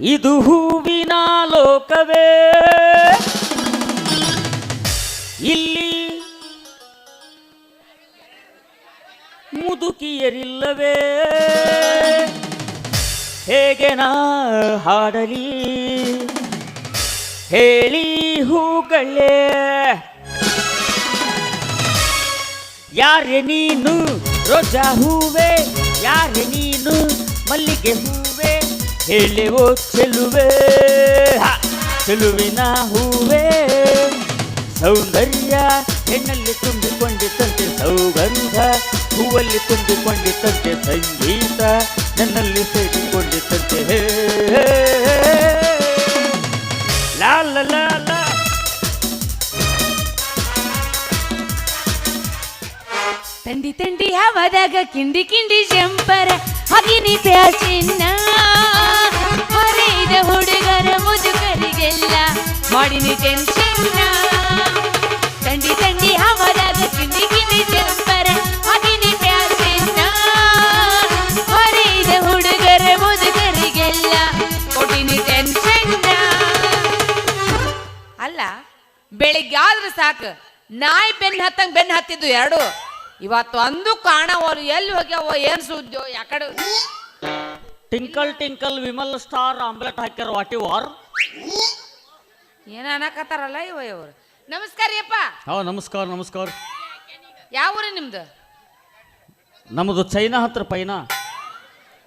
ಇದು ಹೂವಿನ ಲೋಕವೇ. ಇಲ್ಲಿ ಮುದುಕಿಯರಿಲ್ಲವೇ. ಹೇಗೆ ನಾ ಹಾಡಲಿ? ಹೇಳಿ ಹೂಗಳೇ. ಯಾರೇ ನೀನು ರೋಜಾ ಹೂವೆ, ಯಾರೇ ನೀನು ಮಲ್ಲಿಗೆ ಹೂವೆ. ಹೇಳೆವೋ ಚೆಲುವೆ. ಚೆಲುವಿನ ಹೂವೆ. ಸೌಂದರ್ಯ ಹೆಣ್ಣಲ್ಲಿ ತುಂಬಿಕೊಂಡಿತಂತೆ ಸೌಗಂಧ ಹೂವಲ್ಲಿ ತುಂಬಿಕೊಂಡಿತಂತೆ ಸಂಗೀತ ನನ್ನಲ್ಲಿ ಸೇರಿಕೊಂಡಿತಂತೆ ಹೇ, ಲಾಲ. ಲಾ ತಂಡಿ ತಂಡಿ ಹವದಾಗ ಕಿಂಡಿ ಕಿಂಡಿ ಜಂಪರ ಹಗಿನಿ ಪ್ಯಾಚಿನ್ನ ಹೊರೆಯಿದ ಹುಡುಗರ ಮುದುಕರಿಗೆಲ್ಲ ಮಾಡಿನಿ ಟೆನ್ಷನ್ ತಂಡಿ ತಂಡಿ ಹವದಾಗ ಕಿಂಡಿ ಕಿಂಡಿ ಜಂಪರ ಹಗಿನಿ ಪ್ಯಾಚಿನ್ನ ಹೊರೆಯಿದ ಹುಡುಗರ ಮುದುಕರಿಗೆಲ್ಲ ಕೊಟ್ಟಿನಿ ಟೆನ್ಷನ್ ಅಲ್ಲ, ಬೆಳಿಗ್ಗೆ ಆದ್ರೆ ಸಾಕು, ನಾಯಿ ಬೆನ್ನ ಹತ್ತಂಗ್ ಬೆನ್ನ ಹತ್ತಿದ್ದು ಎರಡು. ಇವತ್ತು ಅಂದು ಕಾಣವರು ಎಲ್ಲಿ ಹೋಗ್ಯಾವ ಏನ್ ಸುದ್ದಿಯೋ ಯಾಕಡೆ twinkle twinkle Vimal star omelette ಹಾಕ್ಯಾರ ವಾಟಿ ವಾರ್ ಏನ ಅನ್ನಕತ್ತಾರಲ್ಲ ಇವ ಇವರು. ನಮಸ್ಕಾರ ಯಪ್ಪ ಹಾ ನಮಸ್ಕಾರ ನಮಸ್ಕಾರ. ಯಾವ ಊರು ನಿಮ್ದು? ನಮ್ಮದು ಚೈನಾ ಹತ್ರ ಪೈನ.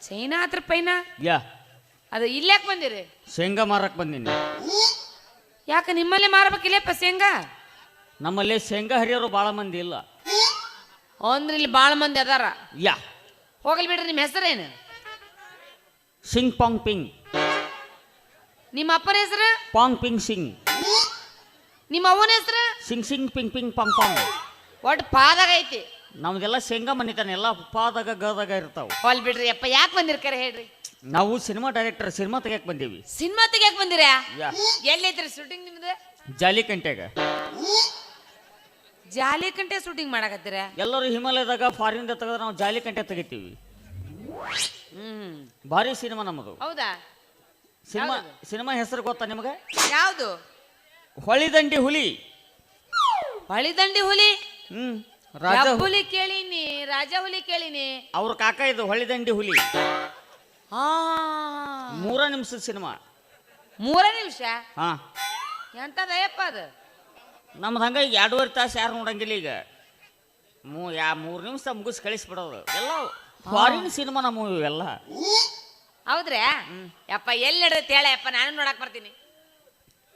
ಚೈನಾ ಹತ್ರ ಪೈನಾ? ಯಾ. ಅದು ಇಲ್ಯಾಕ್ ಬಂದಿರಿ? ಶೇಂಗಾ ಮಾರಕ್ ಬಂದೀನಿ. ಯಾಕ ನಿಮ್ಮಲ್ಲೇ ಮಾರ್ಬೇಕಿಲ್ಲಪ್ಪ ಶೇಂಗಾ? ನಮ್ಮಲ್ಲಿ ಶೇಂಗಾ ಹರಿಯೋರು ಭಾಳ ಮಂದಿ ಇಲ್ಲ. ಅಂದ್ರೆ ಇಲ್ಲಿ ಭಾಳ ಮಂದಿ ಅದಾರ. ಯಾ. ಹೋಗಲಿ ಬಿಡ್ರಿ ನಿಮ್ಮ ಹೆಸರೇನು? Sing Pang Ping. ನಿಮ್ಮ ಅಪ್ಪನ ಹೆಸರು? Pang Ping Sing. ನಿಮ್ಮ ಅವನ ಹೆಸರು? Sing Sing Ping Ping Pang Pang. ಒಟ್ಟು ಪಾದಾಗ ಐತಿ. ನಮ್ದೆಲ್ಲ ಶೇಂಗಾ ಮನಿತಾನೆ ಎಲ್ಲ ಪಾದಾಗ ಗದಾಗ ಇರ್ತಾವೆ. ಹೋಲ್ ಬಿಡ್ರಿ ಅಪ್ಪ ಯಾಕೆ ಬಂದಿರ್ತಾರೆ ಹೇಳ್ರಿ? ನಾವು ಸಿನಿಮಾ ಡೈರೆಕ್ಟರ್ ಸಿನಿಮಾ ತೆಗಿಯಕ್ ಬಂದೀವಿ. ಸಿನಿಮಾ ತೆಗಿಯಕ್ ಬಂದಿರ? ಯಾ. ಎಲ್ಲೈತ್ರಿ ಶೂಟಿಂಗ್ ನಿಮ್ದು? ಜಾಲಿಕಂಟ್ಯಾಗ. ಜಾಲಿ ಕಂಟೆ ಶೂಟಿಂಗ್ ಮಾಡಕತ್ತೀರ? ಎಲ್ಲರೂ ಹಿಮಾಲಯದಾಗ ಫಾರಿನ್ದ ತೆಗೆದ್ರೆ ನಾವು ಜಾಲಿ ಕಂಟೆ ತೆಗಿತೀವಿ. ಹ್ಮ್. ಭಾರಿ ಸಿನಿಮಾ ನಮ್ಮದು. ಹೌದಾ? ಸಿನಿಮಾ? ಸಿನಿಮಾ ಹೆಸರು ಗೊತ್ತಾ ನಿಮಗೆ? ಯಾವುದು? ಹೊಳಿದಂಡಿ ಹುಲಿ. ಹೊಳಿದಂಡಿ ಹುಲಿ? ಹ್ಮ್. ರಾಜ ಹುಲಿ ಕೇಳಿನಿ ರಾಜ ಹುಲಿ ಕೇಳಿನಿ. ಅವ್ರ ಕಾಕ ಇದು ಹೊಳಿದಂಡಿ ಹುಲಿ. ಹಾ. ಮೂರ ನಿಮಿಷದ ಸಿನಿಮಾ. ಮೂರ ನಿಮಿಷ? ಹಾ. ಎಂತದಯ್ಯಪ್ಪ ಅದು? ನಮ್ದು ಹಂಗೆ ಈಗ ಎರಡೂವರೆ ತಾಸು ಯಾರು ನೋಡಂಗಿಲ್ಲ ಈಗ. ಮೂ ಯಾ ಮೂರು ನಿಮಿಷ ಮುಗಿಸ್ ಕಳಿಸ್ಬಿಡೋದು. ಎಲ್ಲ ಫಾರಿನ್ ಸಿನಿಮಾ ನಮ್ಮ ಇವೆಲ್ಲ. ಹೌದ್ರಾ? ಯಪ್ಪ ಎಲ್ಲಿ ನಡೆದ ಹೇಳ ಯಪ್ಪ ನಾನು ನೋಡಕ್ ಬರ್ತೀನಿ.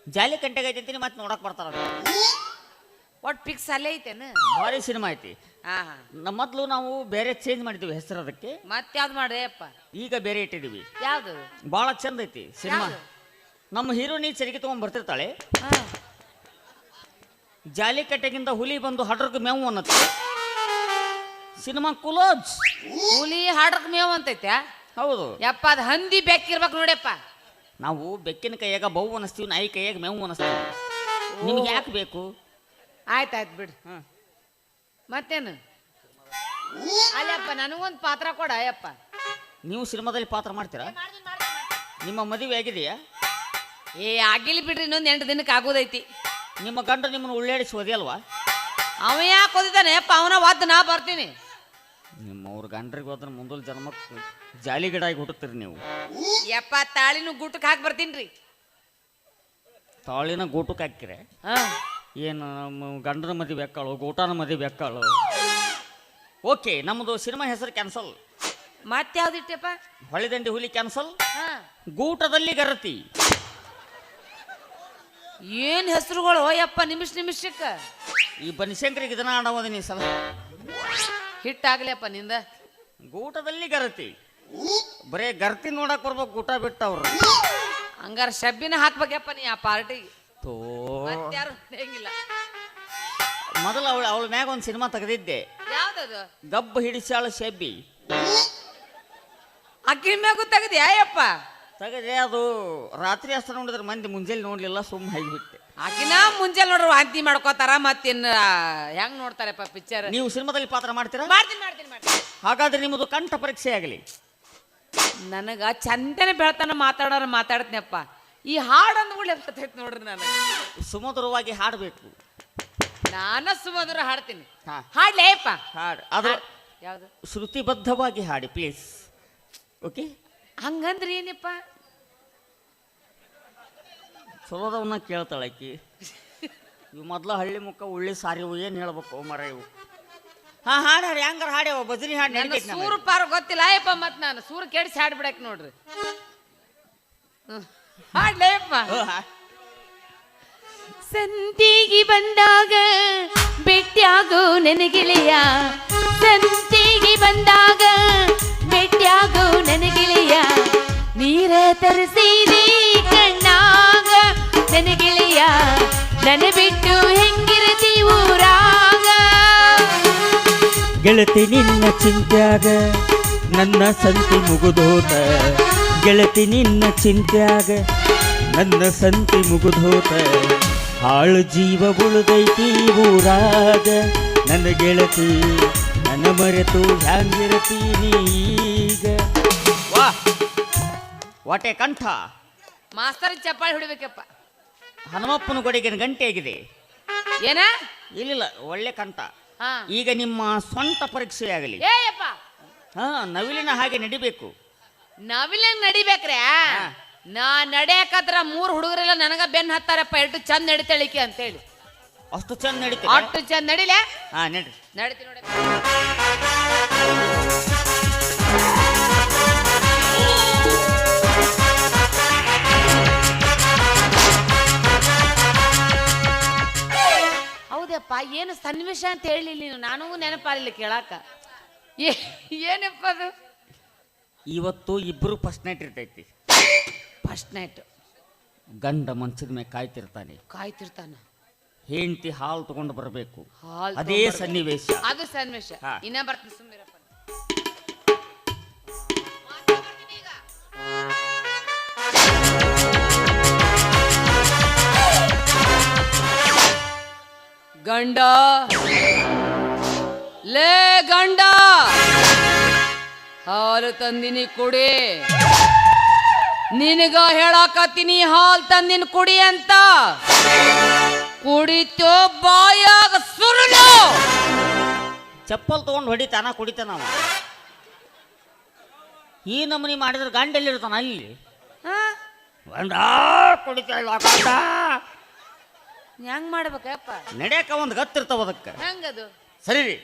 ಜಾಲಿ ಕಂಟೆಗೆ ಐತಿ ಮತ್ತೆ ನೋಡಕ್ ಬರ್ತಾರ ಒಟ್ ಪಿಕ್ಸ್ ಅಲ್ಲೇ ಐತೇನು? ಭಾರಿ ಸಿನಿಮಾ ಐತಿ. ಹಾ ಹಾ. ನಮ್ಮ ಮೊದ್ಲು ನಾವು ಬೇರೆ ಚೇಂಜ್ ಮಾಡಿದ್ವಿ ಹೆಸರು ಅದಕ್ಕೆ. ಮತ್ತೆ ಯಾವ್ದು ಮಾಡ್ರಿ ಅಪ್ಪ ಈಗ ಬೇರೆ ಇಟ್ಟಿದೀವಿ. ಯಾವ್ದು? ಭಾಳ ಚಂದ ಐತಿ ಸಿನಿಮಾ ಯಾವ್ದು? ನಮ್ಮ ಹೀರೋನಿ ಚರಿಗೆ ತಗೊಂಡ್ ಬರ್ತಿರ್ತಾಳೆ. ಹಾ. ಜಾಲಿ ಕಟ್ಟೆಗಿಂತ ಹುಲಿ ಬಂದು ಹಡ್ರಕ್ಕೆ ಮೇವು ಅನ್ನತ್ತೆ. Cinema close. ಹುಲಿ ಹಾಡ್ರಕ್ ಮೇವು ಅಂತೈತೆ? ಹೌದು. ಯಪ್ಪ ಅದು ಹಂದಿ ಬೆಕ್ಕಿರ್ಬೇಕು ನೋಡ್ಯಪ್ಪ ನಾವು ಬೆಕ್ಕಿನ ಕೈಯಾಗ ಬೌ ಅನಿಸ್ತೀವಿ ನಾಯಿ ಕೈಯಾಗ ಮೇವು ಅನಿಸ್ತೀವಿ. ನಿಮ್ಗೆ ಯಾಕೆ ಬೇಕು? ಆಯ್ತಾಯ್ತು ಬಿಡು. ಹ್ಞೂ ಮತ್ತೇನು? ಅಲ್ಲಪ್ಪ ನನಗೊಂದು ಪಾತ್ರ ಕೊಡ ಅಯ್ಯಪ್ಪ. ನೀವು ಸಿನಿಮಾದಲ್ಲಿ ಪಾತ್ರ ಮಾಡ್ತೀರಾ? ನಿಮ್ಮ ಮದುವೆ ಆಗಿದೆಯಾ? ಏ ಆಗಿಲ್ಲ ಬಿಡ್ರಿ ಇನ್ನೊಂದು ಎಂಟು ದಿನಕ್ಕೆ ಆಗೋದೈತಿ. ನಿಮ್ಮ ಗಂಡ ನಿಮ್ಮನ್ನು ಉಳ್ಳೇಡಿಸಿ ಓದಿಯಲ್ವಾ ಅವ ಯಾಕೆ ಓದಿದ್ದಾನೆ? ಅಪ್ಪ ಅವನ ಒದ್ದು ನಾ ಬರ್ತೀನಿ. ನಿಮ್ಮವ್ರ ಗಂಡ್ರಿಗೆ ಹೋದ್ರೆ ಮುಂದಲ್ ಜನ್ಮಕ್ಕೆ ಜಾಲಿ ಗಿಡ ಆಗಿ ಹುಟ್ಟುತ್ತೀರಿ ನೀವು. ಯಪ್ಪ ತಾಳಿನ ಗುಟ್ಟಕ್ಕೆ ಹಾಕಿ ಬರ್ತೀನಿ ರೀ ತಾಳಿನ ಗೂಟಕ್ಕೆ ಹಾಕಿರೆ ಹಾಂ. ಏನು ನಮ್ಮ ಗಂಡನ ಮದಿ ಬೆಕ್ಕಾಳು ಗೂಟನ ಮದಿ ಬೆಕ್ಕಾಳು? ಓಕೆ ನಮ್ಮದು ಸಿನಿಮಾ ಹೆಸರು ಕ್ಯಾನ್ಸಲ್. ಮತ್ತೆ ಯಾವ್ದಿಟ್ಟಪ್ಪ ಹೊಳೆದಂಡಿ ಹುಲಿ ಕ್ಯಾನ್ಸಲ್? ಹಾಂ. ಗೂಟದಲ್ಲಿ ಗರತಿ. ಏನು ಹೆಸರುಗಳು? ಯಪ್ಪ ನಿಮಿಷ ನಿಮಿಷಕ್ಕೆ. ಈ ಬನಶಂಕರಿಗೆ ಇದನ್ನ ಆಡೋದನಿ ಸಲ ಹಿಟ್ಟಾಗ್ಲಿಯಪ್ಪ ನಿಂದ. ಗೂಟದಲ್ಲಿ ಗರತಿ. ಬರೇ ಗರ್ತಿ ನೋಡಕ್ ಬರ್ಬೇಕು ಗೂಟ ಬಿಟ್ಟವ್ರು ಹಂಗಾರ ಶಬ್ಬಿನ ಹಾಕ್ಬೇಕಪ್ಪ ನೀ ಆ ಪಾರ್ಟಿಗೆ ತೋ. ಮತ್ತಾರು ಹೆಂಗಿಲ್ಲ. ಮೊದಲು ಅವಳು ಅವಳ ಮ್ಯಾಗ ಒಂದು ಸಿನಿಮಾ ತೆಗೆದಿದ್ದೆ. ಯಾವ್ದದು? ದಬ್ಬ ಹಿಡಿಸಾಳ ಶೆಬ್ಬಿ. ಅಕ್ಕಿ ಮ್ಯಾಗೂ ತೆಗ್ದ್ಯಾ ಯಪ್ಪ ತೆಗೆದೆ ಅದು ರಾತ್ರಿ ಅಷ್ಟ ನೋಡಿದ್ರೆ ಮಂದಿ ಮುಂಜಾನೆ ನೋಡ್ಲಿಲ್ಲ ಸುಮ್ಮ ಹೈಬಿಟ್ಟೆ ಆಕಿನ ಮುಂಜಾನೆ ನೋಡ್ರಿ ವಾಂತಿ ಮಾಡ್ಕೋತಾರ ಮತ್ತಿನ್ನ ಹೆಂಗ್ ನೋಡ್ತಾರೆ ಪಿಕ್ಚರ್ ನೀವು ಸಿನಿಮಾದಲ್ಲಿ ಪಾತ್ರ ಮಾಡ್ತೀರಾ? ಮಾಡ್ತೀನಿ ಮಾಡ್ತೀನಿ ಮಾಡ್ತೀನಿ. ಹಾಗಾದ್ರೆ ನಿಮ್ಮದು ಕಂಠ ಪರೀಕ್ಷೆ ಆಗಲಿ. ನನಗ ಚಂದನೆ ಬೆಳತನ ಮಾತಾಡೋರು ಮಾತಾಡ್ತೀನಪ್ಪ. ಈ ಹಾಡು ಬರ್ತೈತೆ ನೋಡ್ರಿ ನಾನು ಸುಮಧುರವಾಗಿ ಹಾಡಬೇಕು. ನಾನು ಸುಮಧುರ ಹಾಡ್ತೀನಿ. ಹಾ. ಹಾಡ್ಲೇಪ್ಪ ಹಾಡು. ಅದು ಯಾವುದು? ಶ್ರುತಿಬದ್ಧವಾಗಿ ಹಾಡಿ ಪ್ಲೀಸ್ ಓಕೆ ಹಂಗಂದ್ರೆ ಏನಪ್ಪ ಚಲೋದವನ್ನ ಕೇಳ್ತಾಳೆ ಆಕಿ ಇವು ಮೊದ್ಲ ಹಳ್ಳಿ ಮುಖ ಉಳ್ಳಿ ಸಾರಿ ಇವು ಏನು ಹೇಳ್ಬೇಕು ಮರ ಇವು ಹಾ ಹಾಡು ಹಾಡಿ ಹೆಂಗಾರ ಹಾಡ್ಯಾವ ಬದ್ರಿ ಹಾಡಿ ನನ್ನ ನಡೀತೈತಿ. ಸೂರು ಪಾರು ಗೊತ್ತಿಲ್ಲ ಅಯ್ಯಪ್ಪ ಮತ್ ನಾನು ಸೂರು ಕೆಡಿಸಿ ಹಾಡ್ಬಿಡಕ್ ನೋಡ್ರಿ ಹ್ಮ್. ಹಾಡ್ಲೇಪ್ಪ ಸಂತೀಗಿ ಹಾ. ಸಂತಿಗೆ ಬಂದಾಗ ಭೇಟಿಯಾಗು ನನಗಿಳೆಯ ಸಂತಿಗೆ ಬಂದಾಗ ಭೇಟಿಯಾಗು ಗೆಳೆಯ. ನೀರ ತರಿಸಿರಿ ಕಣ್ಣಾಗ ನನಗಿಳೆಯ ನನ ಬಿಟ್ಟು ಹೆಂಗಿರತಿ ಊರಾಗ? ಗೆಳತಿ ನಿನ್ನ ಚಿಂತ್ಯಾಗ ನನ್ನ ಸಂತಿ ಮುಗುದೋತ. ಗೆಳತಿ ನಿನ್ನ ಚಿಂತ್ಯಾಗ ನನ್ನ ಸಂತಿ ಮುಗುದೋತ. ಹಾಳು ಜೀವ ಉಳಿದೈತಿ ಊರಾಗ. ನನ್ನ ಗೆಳತಿ ನನ್ನ ಮರೆತು ಹ್ಯಾಂಗಿರತಿ ವಾಟೆ ಕಂಠ. ಮಾಸ್ತರ್ ಚಪ್ಪಾಳಿ ಹೊಡಿಬೇಕಪ್ಪ. ಹನುಮಪ್ಪನ ಗೊಡೆಗಿನ ಗಂಟೆ ಆಗಿದೆ ಏನ? ಇಲ್ಲ ಒಳ್ಳೆ ಕಂಠ. ಹಾ. ಈಗ ನಿಮ್ಮ ಸ್ವಂತ ಪರೀಕ್ಷೆ ಆಗಲಿ. ಏಯಪ್ಪ. ಹಾ ನವಿಲಿನ ಹಾಗೆ ನಡಿಬೇಕು. ನವಿಲಿನ ನಡಿಬೇಕ್ರೆ? ನಾ ನಡೆಯಕತ್ರ ಮೂರ್ ಹುಡುಗರೆಲ್ಲ ನನಗ ಬೆನ್ ಹತ್ತಾರಪ್ಪ ಎಷ್ಟು ಚಂದ ನಡಿತಳಿಕೆ ಅಂತೇಳಿ. ಅಷ್ಟು ಚಂದ ನಡಿತು ಅಷ್ಟು ಚಂದ ನಡಿಲೆ? ಹಾ ನಡ್ರಿ. ನಡಿತಿ ನೋಡಿ ಏನು ಸನ್ನಿವೇಶ ಅಂತ ಹೇಳಿ ನೀನು? ನಾನು ನೆನಪಾಗಲಿಲ್ಲ ಕೇಳಾಕ. ಏನಪ್ಪ ಅದು? ಇವತ್ತು ಇಬ್ಬರು ಫಸ್ಟ್ ನೈಟ್ ಇರ್ತೈತಿ. ಫಸ್ಟ್ ನೈಟ್ ಗಂಡ ಮನ್ಸಿದ ಮೇಲೆ ಕಾಯ್ತಿರ್ತಾನೆ. ಕಾಯ್ತಿರ್ತಾನ. ಹೆಂಡತಿ ಹಾಲು ತಗೊಂಡು ಬರಬೇಕು. ಹಾಲ್ ಅದೇ. ಸನ್ನಿವೇಶ. ಅದು ಸನ್ನಿವೇಶ. ಹಾ. ಇನ್ನ ಬರ್ತೀನಿ ಗಂಡ. ಲೇ ಗಂಡ. ಹಾಲು ತಂದಿನಿ ಕುಡಿ. ನಿನಗ ಹೇಳಾಕತ್ತೀನಿ ಹಾಲ್ ತಂದಿನ ಕುಡಿ ಅಂತ. ಕುಡಿತೋ ಬಾಯಾಗ ಸುರುಳು ಚಪ್ಪಲ್ ತಗೊಂಡು ಹೊಡಿತಾನ ಕುಡಿತಾನ ಅವ. ಈ ನಮೂನಿ ಮಾಡಿದ್ರೆ ಗಂಡ ಎಲ್ಲಿರ್ತಾನ ಅಲ್ಲಿ? ಹಾ? ಗಂಡ ಕುಡಿತಾ ಇಲ್ಲ ಗಂಡ ಹೆಂಗ್ ಮಾಡ್ಬೇಕಪ್ಪ? ನಡೆಯಕ ಒಂದು ಗತ್ತಿರ್ತಾವ ಅದಕ್ಕೆ. ಹೆಂಗದು? ಸರಿ ರೀ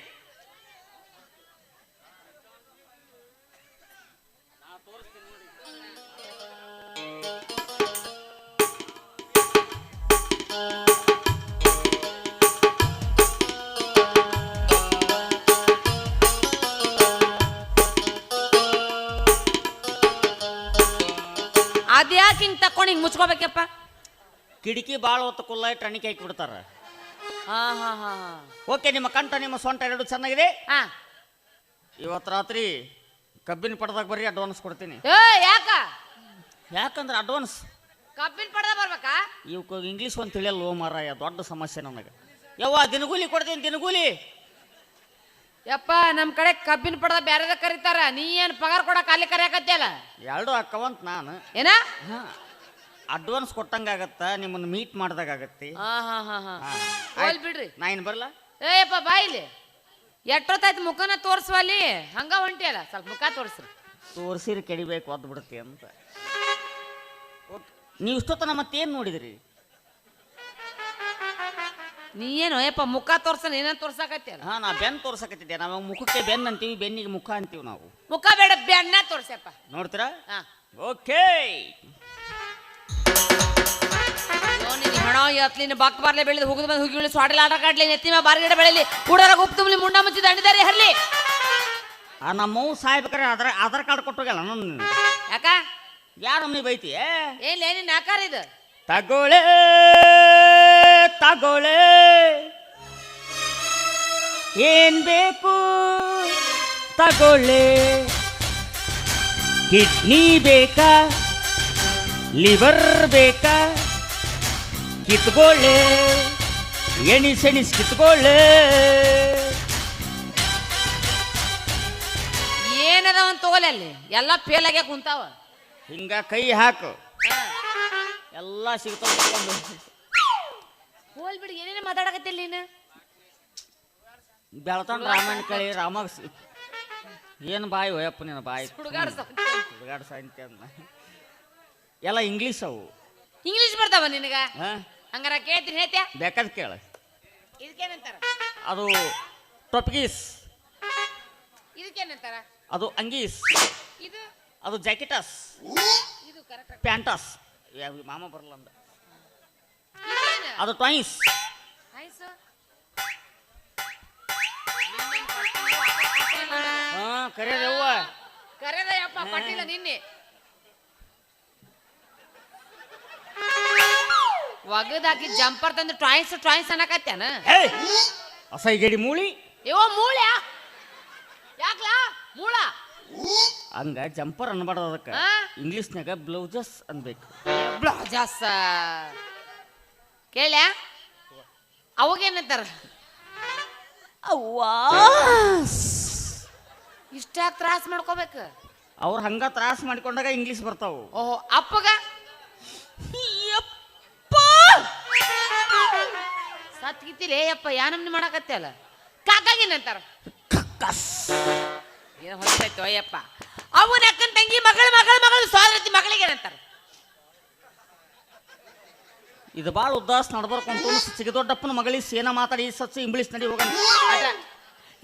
ಅದ್ಯಾಕೆ ಹಿಂಗ್ ತಕೊಂಡ್ ಹಿಂಗ್ ಮುಚ್ಕೋಬೇಕಪ್ಪ? ಕಿಟಕಿ ಭಾಳ ಹೊತ್ತು ಕುಲ್ಲ ಇಟ್ಟು ಅಣಿಕೆ ಹಾಕಿ ಬಿಡ್ತಾರ. ಹಾ ಹಾ ಹಾ ಓಕೆ ನಿಮ್ಮ ಕಂಠ ನಿಮ್ಮ ಸೊಂಟ ಎರಡು ಚೆನ್ನಾಗಿದೆ? ಹಾ. ಇವತ್ತು ರಾತ್ರಿ ಕಬ್ಬಿನ ಪಡೆದಾಗ ಬರ್ರಿ ಅಡ್ವಾನ್ಸ್ ಕೊಡ್ತೀನಿ. ಏ ಯಾಕ? ಯಾಕಂದ್ರೆ ಅಡ್ವಾನ್ಸ್ ಕಬ್ಬಿನ ಪಡೆದ ಬರ್ಬೇಕಾ? ಇವಕ್ಕೆ ಇಂಗ್ಲೀಷ್ ಒಂದು ತಿಳಿಯಲ್ಲ ಓ ಮಾರಾಯ ದೊಡ್ಡ ಸಮಸ್ಯೆ ನನಗೆ. ಯವ್ವ ದಿನಗೂಲಿ ಕೊಡ್ತೀನಿ ದಿನಗೂಲಿ. ಯಪ್ಪ ನಮ್ಮ ಕಡೆ ಕಬ್ಬಿನ ಪಡೆದ ಬೇರೆದ ಕರೀತಾರ ನೀ ಏನು ಪಗಾರ ಕೊಡಕ್ ಅಲ್ಲಿ ಕರೆಯಕತ್ತಿಯಲ್ಲ? ಎರಡು ಅಕ್ಕವಂತ ನಾನು. ಏನ? ಹಾಂ. ಅಡ್ವಾನ್ಸ್ ಕೊಟ್ಟಂಗಾಗತ್ತ ನಿಮ್ಮನ್ನ ಮೀಟ್ ಮಾಡ್ದಾಗತ್ತೆ ಹಾ ಹಾ ಹಾ ಹಾ. ಹೋಲ್ ಬಿಡ್ರಿ. ನಾ ಏನು ಬರಲ್ಲ ಏಪ್ಪ ಬಾಯಿಲಿ ಎಷ್ಟೊತ್ತಾಯ್ತು ಮುಖನ ತೋರಿಸುವಲ್ಲಿ ಹಂಗ ಹೊಂಟಿಯಲ್ಲ ಸ್ವಲ್ಪ ಮುಖ ತೋರ್ಸ್ರಿ. ತೋರ್ಸಿರಿ ಕೆಡಿಬೇಕು ಒದ್ದು ಬಿಡುತ್ತೆ ಅಂತ. ನೀ ನೀವು ಇಷ್ಟೊತ್ತನ ಮತ್ತೇನು ನೋಡಿದ್ರಿ? ನೀ ಏನು ಏಪ್ಪ ಮುಖ ತೋರ್ಸನ ಏನೇನು ತೋರ್ಸಾಕತ್ತಿಯಲ್ಲ ಹಾ ನಾ ಬೆನ್ ತೋರ್ಸಕತ್ತಿದ್ದೆ. ನಾವು ಮುಖಕ್ಕೆ ಬೆನ್ ಅಂತೀವಿ ಬೆನ್ನಿಗೆ ಮುಖ ಅಂತೀವಿ ನಾವು. ಮುಖ ಬೇಡ ಬೆನ್ನ ತೋರ್ಸಪ್ಪ ನೋಡ್ತೀರಾ? ಹಾ. ಓಕೆ. ಎತ್ಲಿನ ಬಾಕ್ ಬಾರ್ಲೆ ಬೆಳೆದು ಹೋಗುದು ಬಂದು ಹುಗಿ ಸ್ವಾಟಲ್ ಆಟ ಕಾಡ್ಲಿ ನೆತ್ತಿಮ ಬಾರ್ಗಿಡ ಬೆಳೆಯಲಿ ಕೂಡರ ಗುಪ್ತ ತುಂಬಲಿ ಮುಂಡ ಮುಚ್ಚಿ ದಂಡಿದಾರೆ ಹರ್ಲಿ. ಆ ನಮ್ಮವು ಸಾಯ್ಬೇಕಾರೆ ಆಧಾರ ಆಧಾರ್ ಕಾರ್ಡ್ ಕೊಟ್ಟೋಗಲ್ಲ ನನ್ನ ಯಾಕ? ಯಾರು ನಮ್ಮನಿ ಬೈತಿ ಏನ್ ಏನಿನ್ ಆಕಾರ ಇದು. ತಗೋಳೆ ತಗೋಳೆ ಏನ್ ಬೇಕು ತಗೊಳ್ಳೆ. ಕಿಡ್ನಿ ಬೇಕಾ ಲಿವರ್ ಬೇಕಾ? ಕಿತ್ಕೊಳ್ಳೆ ಎಣಿಸ್ ಎಣಿಸ್ ಕಿತ್ಕೊಳ್ಳೆ. ಏನದ ಒಂದ್ ತಗೋ ಓಲೆ ಅಲ್ಲಿ. ಎಲ್ಲ ಫೇಲ್ ಆಗ್ಯಾಕ ಕುಂತಾವ. ಹಿಂಗ ಕೈ ಹಾಕು. ಎಲ್ಲ ಸಿಗ್ತಾವ. ಹೋಲ್ ಬಿಡಿ ಏನೇನು ಮಾತಾಡಕತ್ತಿಲ್ಲ ನೀನು? ಬೆಳ್ತಾನ ರಾಮಾಯಣ ಕಳಿ ರಾಮ ಏನು ಬಾಯಿ ಹೋಯಪ್ಪ ನಿನ್ನ ಬಾಯಿ? ಹುಡುಗಾಡ್ಸ ಅಂತ ಎಲ್ಲ ಇಂಗ್ಲೀಷ್ ಅವು. ಇಂಗ್ಲೀಷ್ ಬರ್ತಾವ ನಿನಗ? ಹಂಗಾರ ಕೇಳ್ತೀನಿ ಹೇಳ್ತ್ಯಾ? ಬೇಕಾದ ಕೇಳ. ಇದಕ್ಕೇನಂತಾರ? ಅದು ಟೊಪ್ಗೀಸ್. ಇದಕ್ಕೇನಂತಾರ? ಅದು ಅಂಗೀಸ್. ಇದು? ಅದು ಜಾಕೆಟಸ್. ಇದು ಕರೆಕ್ಟ್ ಪ್ಯಾಂಟಸ್. ಯಾವ ಮಾಮ ಬರಲ್ಲ ಅಂದ. ಅದು ಟ್ವಾಯಿಸ್ ಆಯ್ಸು ಹಾ ಕರೆಯವ್ವ ಕರೆದ ಯಪ್ಪ ಕೊಟ್ಟಿಲ್ಲ ನಿನ್ನೆ. ಒಗದ್ ಹಾಕಿ ಜಂಪರ್ ತಂದು ಟಾಯ್ಸ್ ಟಾಯ್ಸ್ ಅನ್ನಕತ್ತೇನ ಅಸೈ ಗಡಿ ಮೂಳಿ? ಇವ ಮೂಳ್ಯ? ಯಾಕ್ಲಾ? ಮೂಳ? ಹಂಗ ಜಂಪರ್ ಅನ್ಬಾರ್ದು ಅದಕ್ಕೆ. ಆ? ಇಂಗ್ಲೀಷ್ನಾಗ ಬ್ಲೌಸಸ್ ಅನ್ಬೇಕು. ಬ್ಲೌಸಸ್ ಕೇಳ್ಯಾ? ಅವಾಗೇನಂತಾರ? ಅವ್ವಾ? ಇಷ್ಟಾಕ್ ತ್ರಾಸ ಮಾಡ್ಕೋಬೇಕು. ಅವ್ರು ಹಂಗ ತ್ರಾಸ ಮಾಡ್ಕೊಂಡಾಗ ಇಂಗ್ಲೀಷ್ ಬರ್ತಾವ. ಓಹೋ ಅಪ್ಪಗ? ಸತ್ಗಿತ್ತಿಲ್ಲ ಏಯಪ್ಪ ಯಾ ನಮ್ನಿ ಕಾಕಾಗಿನ ಅಂತಾರ ಏನು ಹೊತ್ತಾಯ್ತು ಅಯ್ಯಪ್ಪ. ಅವನ ಅಕ್ಕನ ತಂಗಿ ಮಗಳ ಮಗಳ ಮಗಳು ಸೋದರತಿ ಮಗಳಿಗೆ ಅಂತಾರ ಇದು ಭಾಳ ಉದ್ದಾಸ್ ಸಿಗಿ ದೊಡ್ಡಪ್ಪನ ಮಗಳಿಗೆ ಸೇನ ಮಾತಾಡಿ ಸಚ್ಚ ಇಂಗ್ಲೀಷ್ ನಡಿ ಹೋಗೋಣ.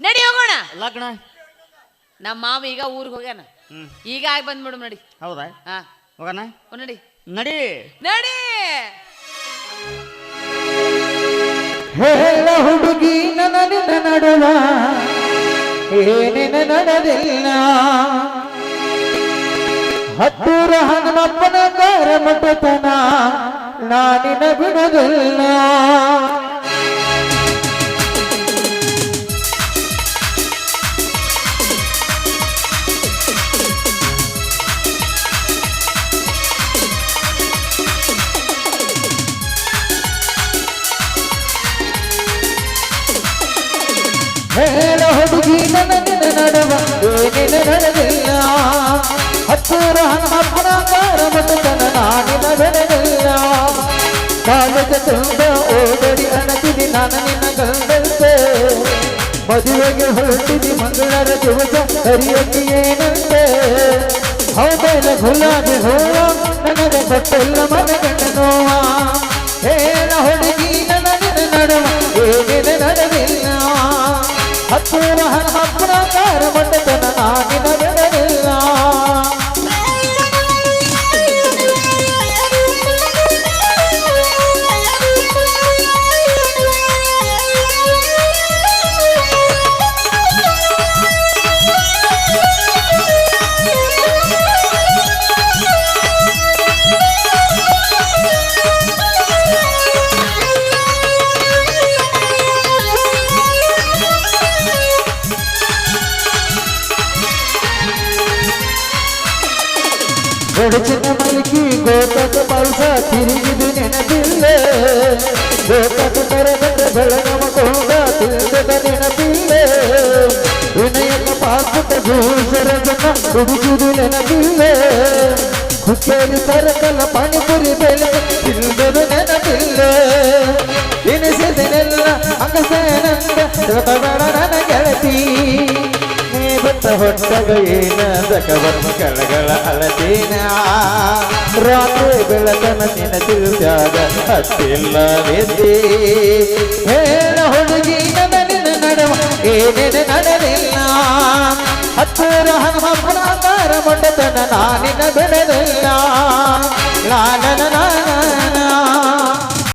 ನಡಿ ಹೋಗೋಣ. ಲಗ್ನ. ನಮ್ಮ ಮಾವ ಈಗ ಊರಿಗೆ ಹೋಗ್ಯಾನ. ಈಗ ಆಗಿ ಬಂದ್ಬಿಡು ನಡಿ. ಹೌದಾ? ಹಾ. ಹೋಗೋಣ. ನಡಿ. ನಡಿ. ನಡಿ. ಹೇಳ ಹುಡುಗಿ ನನ್ನ ನಡುವ ಏನಿನ ನಡೆದಿಲ್ಲ. ಹತ್ತೂರ ಹನುಮಪ್ಪನ ಕಾರ ಮಟ್ಟತನ ನಾನಿನ ಬಿಡೋದಿಲ್ಲ. ಕಾಲದ ತುಂಬ ಓಡಡಿ ಅಣತಿದಿ ನಾನು ನಿನ್ನ ಗಂಡಂತೆ ಮದುವೆಗೆ ಹೊರಟಿದಿ ಮಂಗಳರ ದಿವಸ, ಹರಿಯಕ್ಕೆ ಏನಂತೆ? ಹೌದಲ್ಲ ಗುಲಾಬಿ ಹೂವ, ನನಗೆ ಕೊಟ್ಟಿಲ್ಲ ಮನಗಂಡ ನೋವ. ಏನ ಹುಡುಗಿ, ನಿನ್ನ ನಡುವ ಏನೇನ ನಡೆದಿಲ್ಲ ಹತ್ತೂರ ಹನುಮಪ್ಪನ ಕಾರ ಮಂಡತನ ನಾನಿನ ಬಿಡಲಿಲ್ಲ ಗಡಚಿನ ಮಲಗಿ ಗೋತಕ ಪಲ್ಸ ತಿರುಗಿದು ನೆನಪಿಲ್ಲೆ ಗೋತಕ ಕರೆದರೆ ಬೆಳಗವ ಕೊಂಡ ತಿಳಿದ ನೆನಪಿಲ್ಲೆ ವಿನಯಕ ಪಾಸುತ ಭೂಸರದನ್ನ ಹುಡುಗುದು ನೆನಪಿಲ್ಲೆ ಹುಕ್ಕೇರಿ ಸರಕಲ ಪಾನಿಪುರಿ ಬೆಲೆ ತಿಂದರು ನೆನಪಿಲ್ಲೆ ಎನಿಸಿದೆನೆಲ್ಲ ಅಂಗಸೇನಂದ ತಿಳ್ಕೊಬೇಡ ನನ್ನ ಬಿಟ್ಟ ಹೊಟ್ಟಗ ಏನ ದಕವರ್ಮ ಕೆಳಗಳ ಅಳತೀನ? ರಾತ್ರಿ ಬೆಳಕನ ನಿನ್ನ ತಿಳಿಸ್ಯಾಗ ಹತ್ತಿಲ್ಲ ವಿದ್ಯೆ ಹೇಳ ಹುಡುಗಿ, ನನ್ನ ನಿನ್ನ ನಡವ ಏನೇನು ನಡೆದಿಲ್ಲ ಹತ್ತಿರ ಹನುಮಪ್ಪನ ಕಾರ ಮೊಂಡತನ ನಾನಿನ ಬೆಳೆದಿಲ್ಲ. ಲಾಲನ.